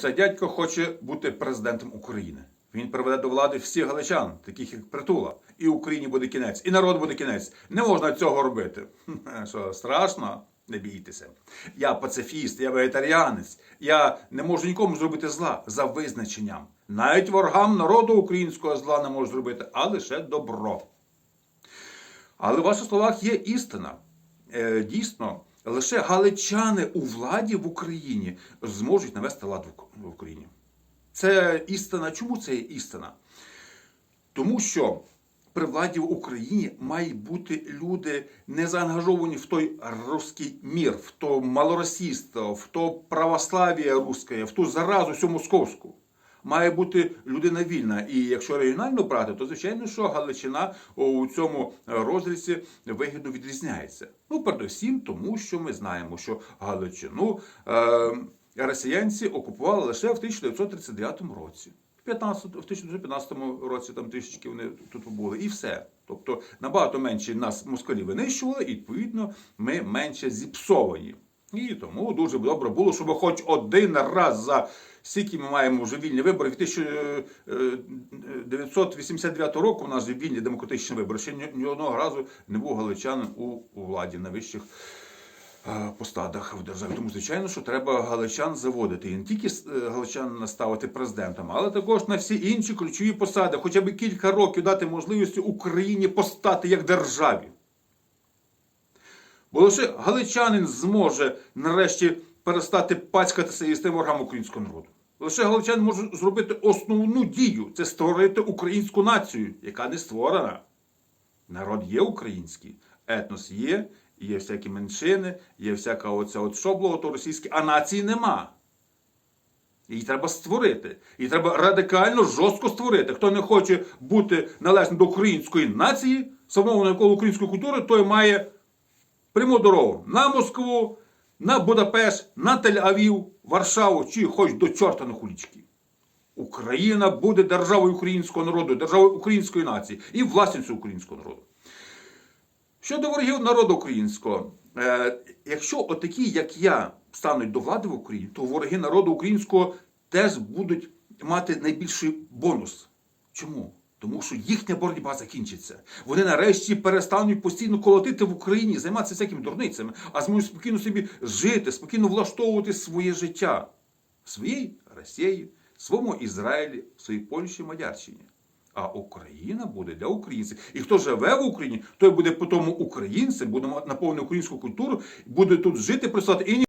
Оцей дядько хоче бути президентом України. Він приведе до влади всіх галичан, таких як Притула. І Україні буде кінець, і народ буде кінець. Не можна цього робити. Що страшно? Не бійтеся. Я пацифіст, я вегетаріанець. Я не можу нікому зробити зла за визначенням. Навіть ворогам народу українського зла не можу зробити, а лише добро. Але в ваших словах є істина. Е, Дійсно, лише галичани у владі в Україні зможуть навести лад в Ук- Україні. Це істина. Чому це є істина? Тому що при владі в Україні мають бути люди не заангажовані в той русський мір, в то малоросійство, в то православ'я русське, в ту заразу всю московську. Має бути людина вільна. І якщо регіонально брати, то звичайно, що Галичина у цьому розрізі вигідно відрізняється. Ну, передусім, тому що ми знаємо, що Галичину е, росіянці окупували лише в 1939 році. В 15, в 1915 році там трішечки вони тут були, і все. Тобто набагато менше нас москалі винищували, і відповідно ми менше зіпсовані. І тому дуже добре було, щоб хоч один раз за скільки ми маємо вже вільні вибори. Від 1989 року у нас же вільні демократичні вибори. Ще ні, одного разу не був галичанин у, владі на вищих е, посадах в державі. Тому, звичайно, що треба галичан заводити. І не тільки е, галичан ставити президентом, але також на всі інші ключові посади, хоча б кілька років дати можливості Україні постати як державі. Бо лише галичанин зможе нарешті перестати пацькатися із тим ворогам українського народу. Лише галичанин може зробити основну дію це створити українську націю, яка не створена. Народ є український, етнос є, є всякі меншини, є всяка оця от шобло, то російське, а нації нема. Її треба створити. Її треба радикально, жорстко створити. Хто не хоче бути належним до української нації, самого навколо української культури, той має пряму дорогу на Москву, на Будапешт, на Тель-Авів, Варшаву чи хоч до чорта на хулічки. Україна буде державою українського народу, державою української нації і власністю українського народу. Щодо ворогів народу українського, е, якщо отакі, як я, стануть до влади в Україні, то вороги народу українського теж будуть мати найбільший бонус. Чому? Тому що їхня боротьба закінчиться. Вони нарешті перестануть постійно колотити в Україні, займатися всякими дурницями, а зможуть спокійно собі жити, спокійно влаштовувати своє життя в своїй Росії, в своєму Ізраїлі, в своїй Польщі, Мадярщині. А Україна буде для українців. І хто живе в Україні, той буде по тому українцем, буде наповнену українську культуру, буде тут жити, працювати і